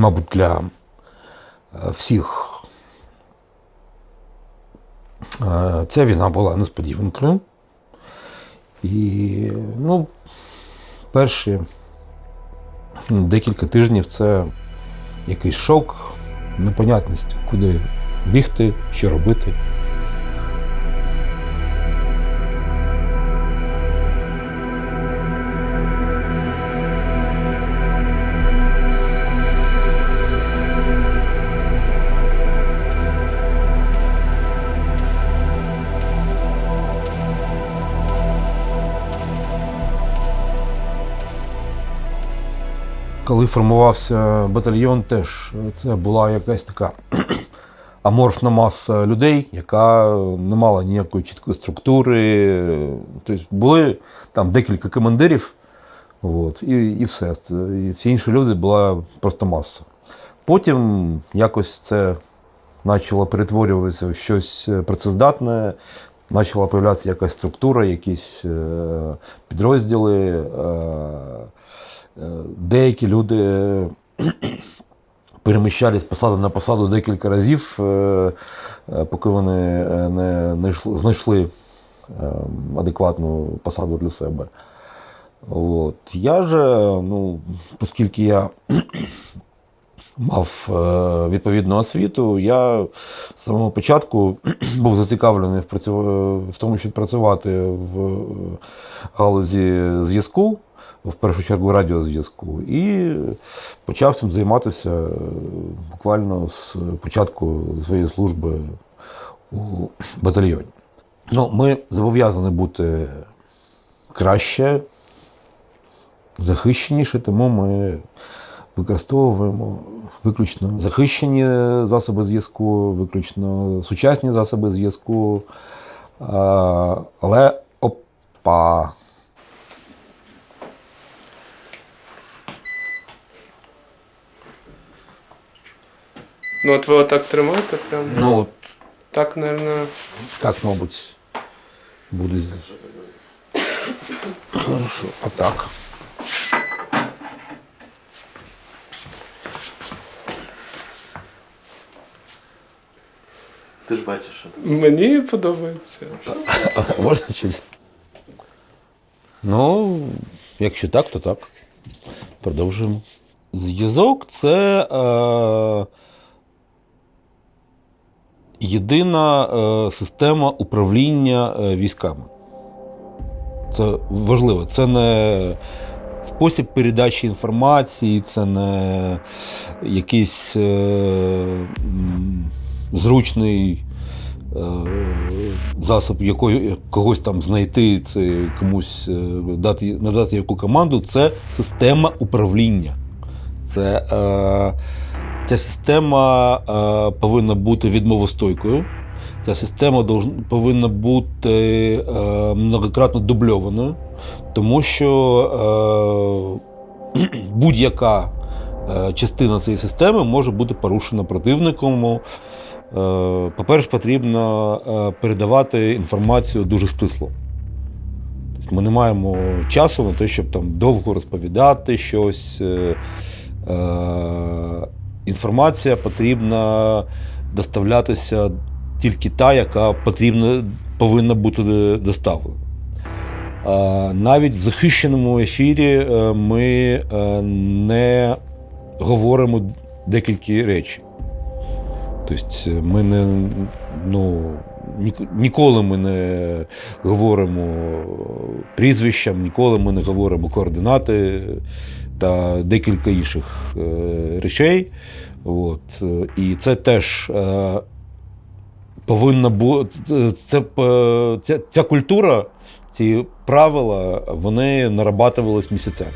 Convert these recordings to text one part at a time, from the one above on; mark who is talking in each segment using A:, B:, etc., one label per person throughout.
A: мабуть, для е, всіх е, ця війна була несподіванкою. І ну, перші декілька тижнів це якийсь шок, непонятність, куди бігти, що робити. Коли формувався батальйон, теж це була якась така аморфна маса людей, яка не мала ніякої чіткої структури. Тобто були там декілька командирів, от, і, і все. І всі інші люди була просто маса. Потім якось це почало перетворюватися в щось працездатне, почала появлятися якась структура, якісь е, підрозділи. Е, е, деякі люди переміщались з посади на посаду декілька разів, е, е, поки вони е, не знайшли, е, адекватну посаду для себе. От. Я же, ну, оскільки я мав е, відповідну освіту, я з самого початку був зацікавлений в, в тому, щоб працювати в галузі зв'язку, в першу чергу радіозв'язку, і почав цим займатися е, буквально з початку своєї служби у батальйоні. Ну, ми зобов'язані бути краще, захищеніше, тому ми використовуємо виключно захищені засоби зв'язку, виключно сучасні засоби зв'язку. Але опа.
B: Ну от ви отак тримаєте прямо?
A: Ну, от
B: Так, мабуть.
A: так, мабуть, буде. з- Хорошо, отак.
C: Ти ж бачиш, що там.
B: Мені подобається.
A: Можна щось? Ну, якщо так, то так. Продовжуємо. Зв'язок це е, єдина е, система управління е, військами. Це важливо. Це не спосіб передачі інформації, це не якийсь е, зручний засоб якої, когось там знайти, це комусь дати, надати яку команду, це система управління. Це, е, ця система е, повинна бути відмовостойкою. Ця система повинна бути е, многократно дубльованою, тому що е, будь-яка частина цієї системи може бути порушена противником. По-перше, потрібно передавати інформацію дуже стисло. Тобто Ми не маємо часу на те, щоб там довго розповідати щось. Е, е, Інформація потрібна доставлятися тільки та, яка потрібна, повинна бути доставлена. Е, Навіть в захищеному ефірі е, ми е, не говоримо декілька речей. Тобто ми не, ну, ніколи ми не говоримо прізвищам, ніколи ми не говоримо координати та декілька інших е, речей. От. е, І це теж е, повинна бути. Це, ця, ця культура, ці правила, вони нарабатувались місяцями.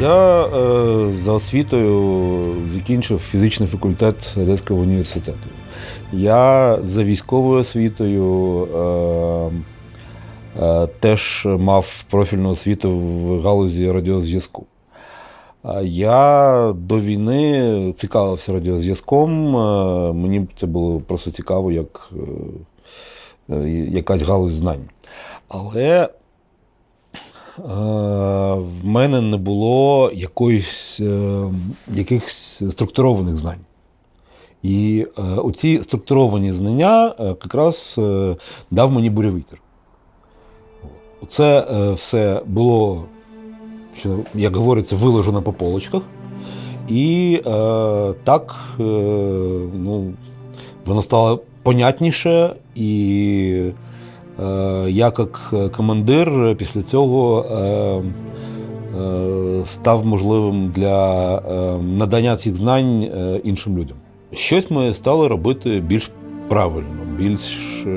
A: Я е, за освітою закінчив фізичний факультет Одеського університету. Я за військовою освітою е, е, теж мав профільну освіту в галузі радіозв'язку. Я до війни цікавився радіозв'язком. е, Мені це було просто цікаво, як е, е, якась галузь знань. Але е, в мене не було якоїсь, е, якихось структурованих знань. І е, оці структуровані знання е, якраз е, дав мені буревітер. Це е, все було, як говориться, виложено по полочках. І е, так е, ну, воно стало понятніше, і е, я, як командир, після цього е, е, став можливим для е, надання цих знань е, іншим людям. Щось ми стали робити більш правильно, більш е,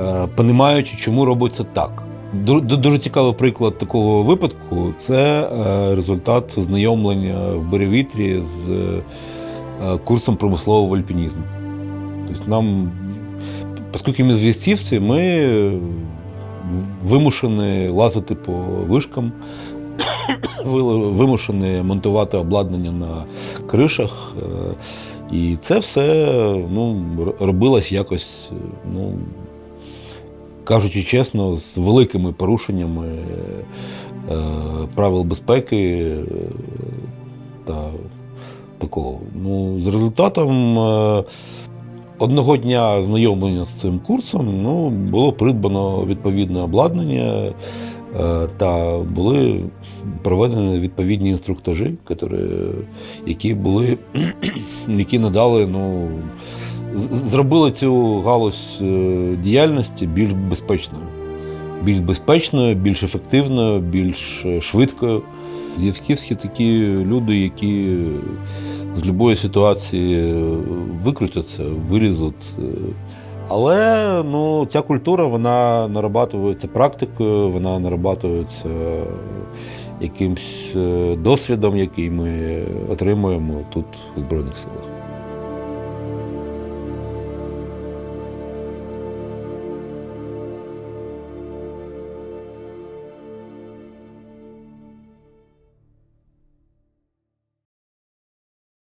A: е, понімаючи, чому робиться так. Ду- ду- Дуже цікавий приклад такого випадку це е, результат знайомлення в Беревітрі з е, курсом промислового альпінізму. Тобто нам, оскільки ми зв'язцівці, ми вимушені лазити по вишкам, вимушені монтувати обладнання на кришах. е, І це все ну, робилось якось, ну, кажучи чесно, з великими порушеннями е, правил безпеки е, та такого. Ну, з результатом одного дня знайомлення з цим курсом ну, було придбано відповідне обладнання. е, Та були проведені відповідні інструктажі, які, були, які надали, ну, зробили цю галузь е, діяльності більш безпечною. Більш безпечною, більш ефективною, більш е, швидкою. З'явківські такі люди, які з будь-якої ситуації е, викрутяться, вилізуть. Але ну, ця культура вона нарабатується практикою, вона нарабатується якимсь е, досвідом, який ми отримуємо тут в Збройних силах.